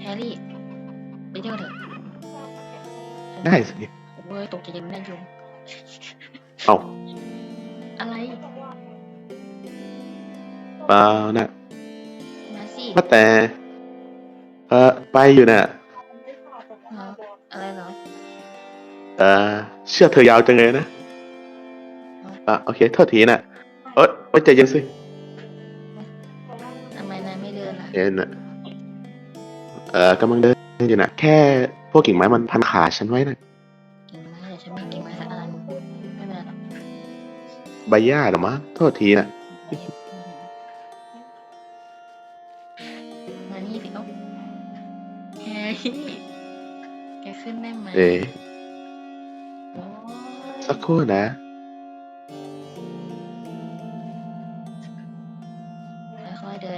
แฮร์รี่ ไปเที่ยวเถอะได้สิ เว้ยตกใจยังไม่ได้ยุงเอาอะไร เปล่านะมาสิว่าแต่ เออไปอยู่น่ะ เหรออะไรเหรอเออเชื่อเธอยาวจังเลยนะอะโอเคโทษทีน่ะเอ้ยไว้ใจเย็นสิ เดินล่ะเอ็นน่ะเออกำลังเดินอยู่น่ะแค่พวกกิ่งไม้มันพันขาฉันไว้น่ะกิ่งไม้เดี๋ยวฉันไม่กิ่งไม้สักอันไม่เป็นไรหรอกใบหญ้าเหรอมะโทษทีน่ะมานี่สิเอ้าแฮร์รี่แกขึ้นได้ไหมเอ๋โอ้ยสักครู่นะ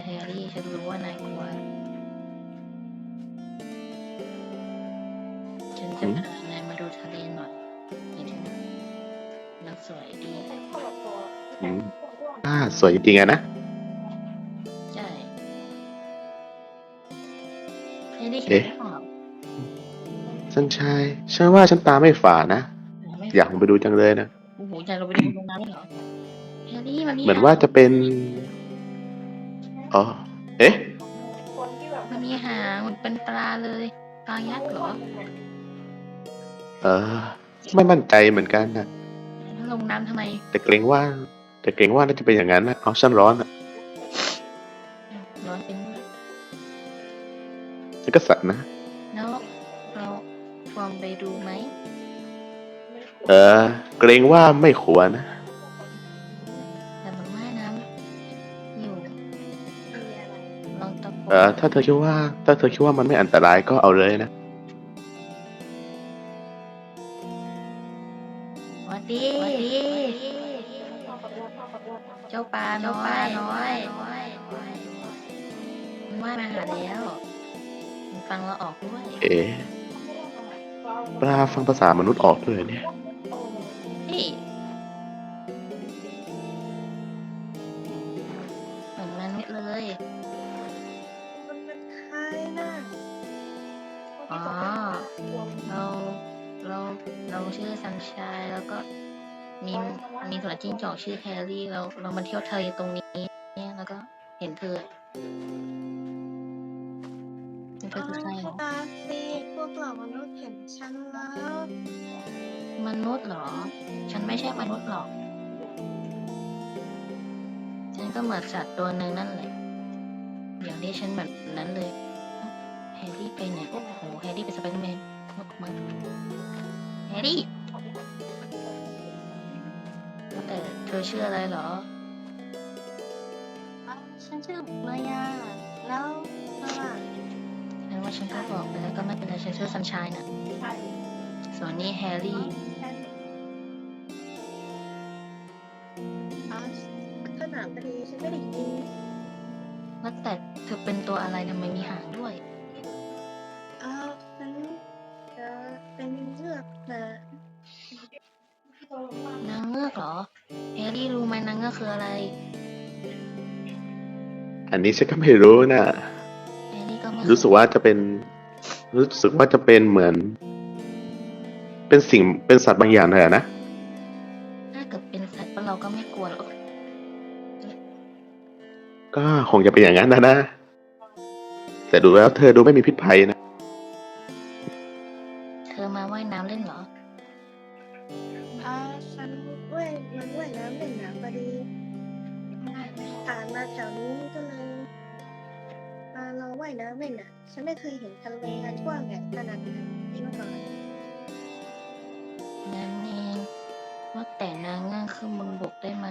แฮร์รี่ ฉันรู้ว่านายกลัว ฉันจะอืมพานายมาดูทะเลหน่อยนี่ถึงมันสวยดี อืมอ่าสวยจริงๆอะนะ ใช่แฮร์รี่เห็นเอ๊ะหรือเปล่าสันชายฉันว่าฉันตาไม่ฝาดนะ ไม่อยากลงไปดูจังเลยนะ โอ้โหใจเราไปดูตรงนั้นเหรอแฮร์รี่มันมีเหมือนว่าจะเป็น อ๋อ เอ๊ะมันมีหางเหมือนเป็นปลาเลยปลายักษ์เหรอเออ ไม่มั่นใจเหมือนกันนะ แล้วลงน้ำทำไมแต่เกรงว่า แต่เกรงว่าน่าจะเป็นอย่างนั้นนะเอาฉันร้อนอะร้อนเป็นด้วยฉันก็สัตว์นะ แล้วเราฟอร์มไปดูไหม เออ เกรงว่าไม่ควรนะ เออถ้าเธอคิดว่า ถ้าเธอคิดว่ามันไม่อันตรายก็เอาเลยนะสวัสดีวัสดีเจ้าปลาน้อยน้อยมันว่ายมาหาแล้วมันฟังเราออกด้วย เอ๊ะปลาฟังภาษามนุษย์ออกด้วยเนี่ย อ๋อ เราเราเราชื่อซันชายแล้วก็มีมีสุนัขจิ้งจอกชื่อแฮร์รี่เราเรามาเที่ยวทะเลตรงนี้เนี่ยแล้วก็เห็นเธอเห็นเธอคือใครเหรอตาสิพวกเรามนุษย์เห็นฉันแล้วมนุษย์เหรอ ฉันไม่ใช่มนุษย์หรอก ฉันก็เหมือนสัตว์ตัวหนึ่งนั่นแหละ อย่างที่ฉันแบบนั้นเลย แฮร์รี่ไปไหนโอ้โหแฮร์รี่เป็นสไปเดอร์แมนออกมาแฮร์รี่ว่าแต่เธอชื่ออะไรเหรออ้าวฉันชื่อมายาแล้วเธอล่ะฉันว่าฉันก็บอกไปแล้วก็ไม่เป็นไรฉันชื่อซันชายน่ะส่วนนี้แฮร์รี่อ้าวขนาดพอดีฉันไม่ได้ยินว่าแต่เธอเป็นตัวอะไรทำไมมีหางด้วย อันนี้ฉันก็ไม่รู้นะแฮร์รี่ก็ไม่รู้สึกว่าจะเป็น รู้สึกว่าจะเป็นเหมือน เป็นสิ่งเป็นสัตว์บางอย่างเลยอะนะถ้าเกิดเป็นสัตว์เราก็ไม่กลัวหรอกก็คงจะเป็นอย่างนั้นนะนะแต่ดูแล้วเธอดูไม่มีพิษภัยนะ น้ำเล่นน่ะ ฉันไม่เคยเห็นทะเลอันกว้างใหญ่ขนาดนี้มาก่อนงั้นเองว่าแต่นางเงือกขึ้นบนบกได้ไหม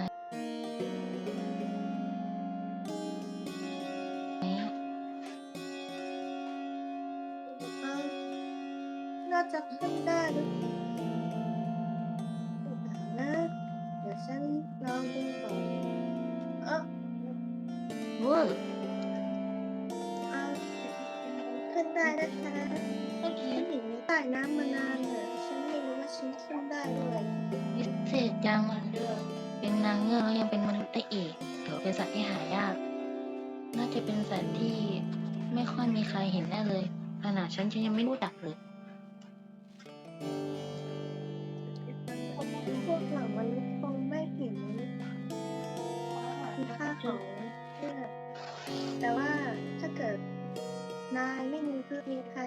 เอ้าน่าจะขึ้นได้หรือเปล่านะ เดี๋ยวฉันลองดูก่อนเออเวอร์ ได้นะคะฉันอยู่ในใต้น้ำมานานเลยฉันไม่รู้ว่าฉันขึ้นได้ด้วยพิเศษจังเป็นนางเงือกแล้วยังเป็นมนุษย์ได้อีกถือเป็นสัตว์ที่หายาก น่าจะเป็นสัตว์ที่ไม่ค่อยมีใครเห็นแน่เลย ขนาดฉันฉันยังไม่รู้จักเลยพวกเหล่ามนุษย์คงไม่เห็นคุณค่าของเพื่อนแต่ว่าถ้าเกิด นายไม่มีเพื่อนมีใคร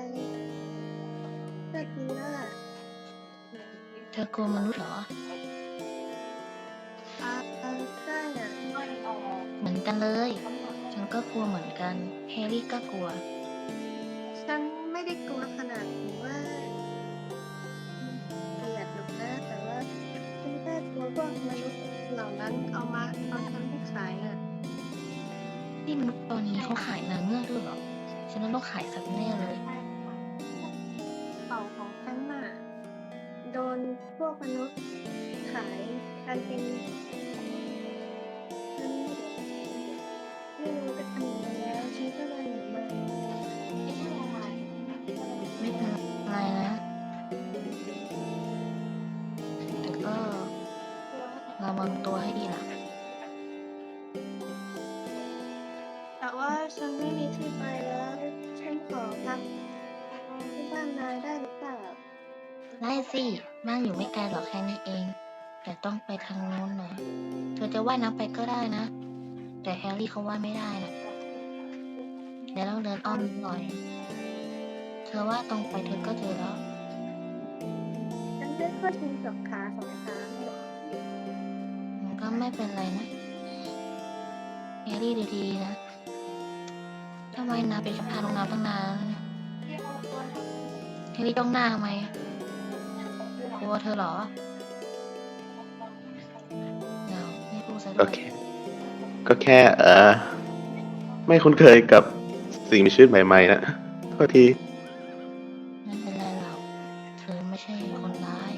ก็ดีแล้วล่ะเธอกลัวมนุษย์เหรอ อ่าได้น่ะเหมือนกันเลย ฉันก็กลัวเหมือนกัน แฮร์รี่ก็กลัว ฉันไม่ได้กลัวขนาดถึงว่าเกลียดหรอกนะแต่ว่าฉันแค่กลัวพวกมนุษย์เหล่านั้นเอามาเอาฉันไปขายอะนี่มนุษย์ตอนนี้เขาขายนางเงือกด้วยเหรอ ฉันว่าต้องขายสักแน่เลย สิบ้านอยู่ไม่ไกลหรอกแค่นี้เอง แต่ต้องไปทางโน้นหน่อยเธอจะว่ายน้ำไปก็ได้นะ แต่แฮร์รี่เขาว่ายไม่ได้นะเดี๋ยวต้องเดินอ้อมนิดหน่อย เธอว่าตรงไปเธอก็เจอแล้วฉันได้ข้อชิงกับขาสองขาเลยมันก็ไม่เป็นไรนะแฮร์รี่ดีๆนะทำไมนาไปพาลงน้ำตั้งนานแฮร์รี่จ้องหน้าทำไม กลัวเธอเหรอเดี๋ยวไม่พูดซะด้โอวยเค ก็แค่ เออไม่คุ้นเคยกับสิ่งมีชีวิตใหม่ๆนะโทษที ไม่เป็นไรหรอกเธอไม่ใช่คนร้าย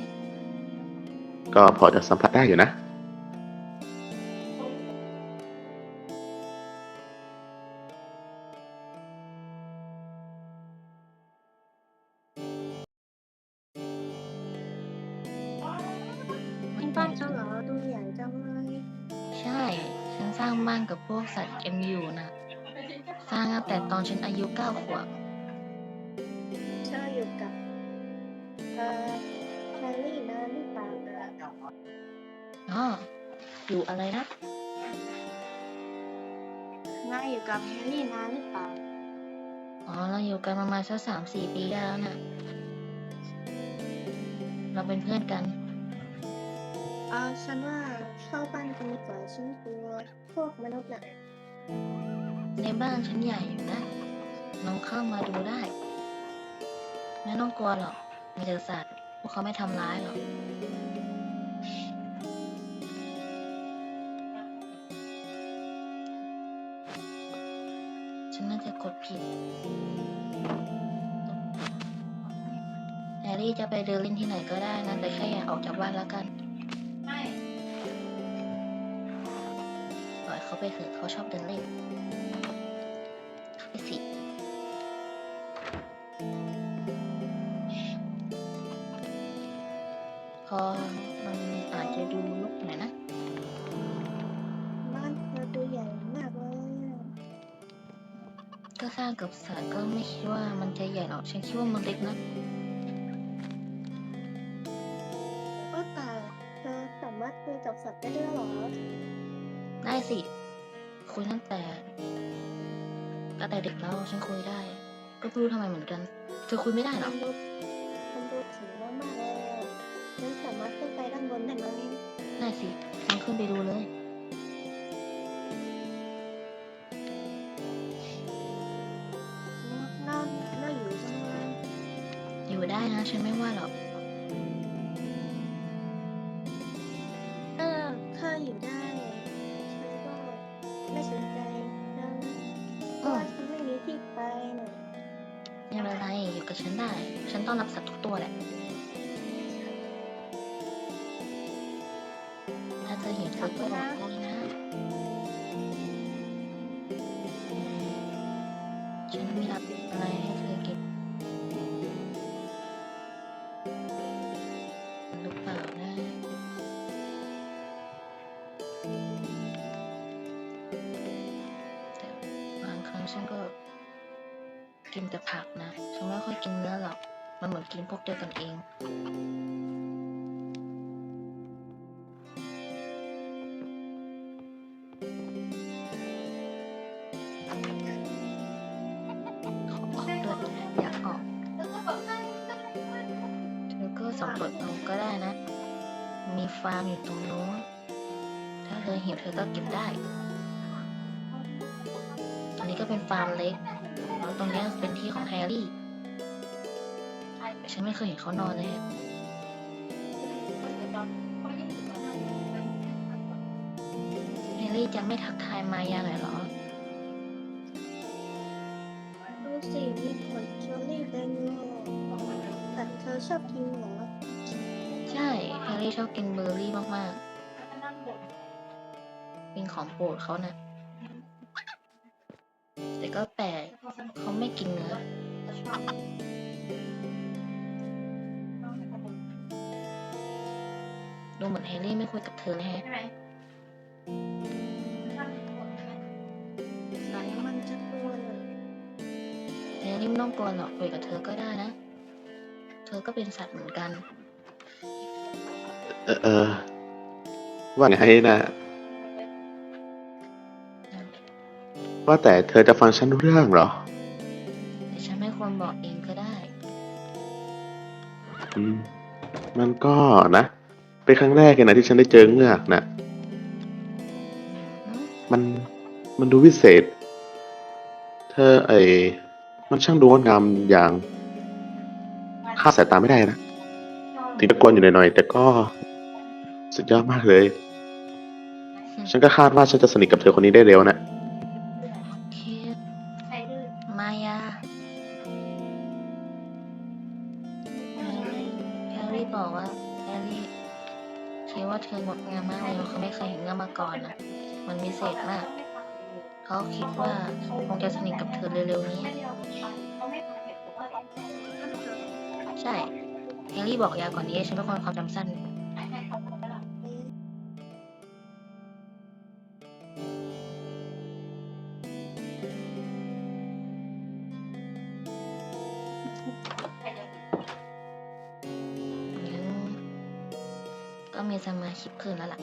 ก็พอจะสัมผัสได้อยู่นะางบ้านกับพวกสัตว์กันอยู่นะสร้างตั้งแต่ตอนฉันอายุเก้าขวบเชื่ออยู่กับเอ่อแฮร์รี่นะหรือเปล่านะอ๋อ อยู่อะไรนะ นายอยู่กับแฮร์รี่นานหรือเปล่าอ๋อ เราอยู่กันประมาณสักสามสี่ปีได้แล้วนะเราเป็นเพื่อนกัน เออฉันว่า เข้าบ้านกันดีกว่าฉันกลัวพวกมนุษย์น่ะในบ้านฉันใหญ่อยู่นะลองเข้ามาดูได้ ไม่ต้องกลัวหรอกมีแต่สัตว์พวกเขาไม่ทำร้ายหรอกฉันน่าจะกดผิดแฮร์รี่จะไปเดินเล่นที่ไหนก็ได้นะแต่แค่อย่าออกจากบ้านแล้วกัน เขาไปเถอะเขาชอบเดินเล่น เข้าไปสิ พอมันอาจจะดูลกหน่อยนะ บ้านเธอดูใหญ่มากเลยอะก็สร้างกับสัตว์ก็ไม่คิดว่ามันจะใหญ่หรอก ฉันคิดว่ามันเล็กนะว่าแต่เธอสามารถคุยกับสัตว์ได้ด้วยเหรอ ได้สิ คุยตั้งแต่ตั้งแต่เด็กแล้วฉันคุยได้ ก็ไม่รู้ทำไมเหมือนกัน เธอคุยไม่ได้เหรมัอนดูมันดูสูงมากๆเลยอะฉันสามารถขึ้นไปด้านบนได้ไหมได้สิลองขึ้นไปดูเลยน่าน่าอยู่จังเลยอยู่ได้นะ ฉันไม่ว่าหรอก ไม่สนใจนะเพราะว่าฉันไม่มีที่ไปน่ะไม่เป็นไรอยู่กับฉันได้ ฉันต้อนรับสัตว์ทุกตัวแหละ ถ้าเธอเห็นเธอก็บอกได้นะ ฉันไม่รับอะไรให้เธอเก็บหรือเปล่า กินแต่ผักนะ ฉันไม่ค่อยกินเนื้อหรอก มันเหมือนกินพวกเดียวกันเองขอออกด้วยอยากออกเธอก็สำรวจเอาก็ได้นะ มีฟาร์มอยู่ตรงนู้น ถ้าเธอหิวเธอก็กินได้ อันนี้ก็เป็นฟาร์มเล็ก ตรงเนี้ยเป็นที่ของแฮร์รี่แต่ฉันไม่เคยเห็นเขานอนเลยอะแฮร์รี่จะไม่ทักทายมายาหน่อยเหรอ ดูสิมีผลเชอร์รี่เต็มเลยแต่เธอชอบกินเหรอใช่ แฮร์รี่ชอบกินเบอร์รี่มากๆ เป็นของโปรดเขานะแต่ ก็แปลกเขาไม่กินเนื้อดูเหมือนแฮร์รี่ไม่คุยกับเธอเลยแฮะใส่มันจะกลัวเลยแฮร์รี่ไม่ต้องกลัวหรอกคุยกับเธอก็ได้นะ เธอก็เป็นสัตว์เหมือนกัน เออเออว่าไงนะ ว่าแต่เธอจะฟังฉันรู้เรื่องเหรอ แต่ฉันไม่ควรบอกเองก็ได้ อืม มันก็นะ เป็นครั้งแรกเลยนะที่ฉันได้เจอเงือกนะอืมมัน มันดูวิเศษ เธอไอมันช่างดูงดงามอย่างคาดสายตาไม่ได้นะ ถึงจะกวนอยู่หน่อยๆแต่ก็สุดยอดมากเลย ฉันก็คาดว่าฉันจะสนิทกับเธอคนนี้ได้เร็วนะ มายาแฮร์รี่แฮร์รี่บอกว่าแฮร์รี่คิดว่าเธองดงามมากเลยเขาไม่เคยเห็นเงือกมาก่อนนะมันวิเศษมาก เขาคิดว่าคงจะสนิทกับเธอเร็วๆนี้ ใช่แฮร์รี่บอกยาก่อนนี้ฉันเป็นคนความจำสั้น ก็มีสมาชิกเพิ่มแล้วล่ะ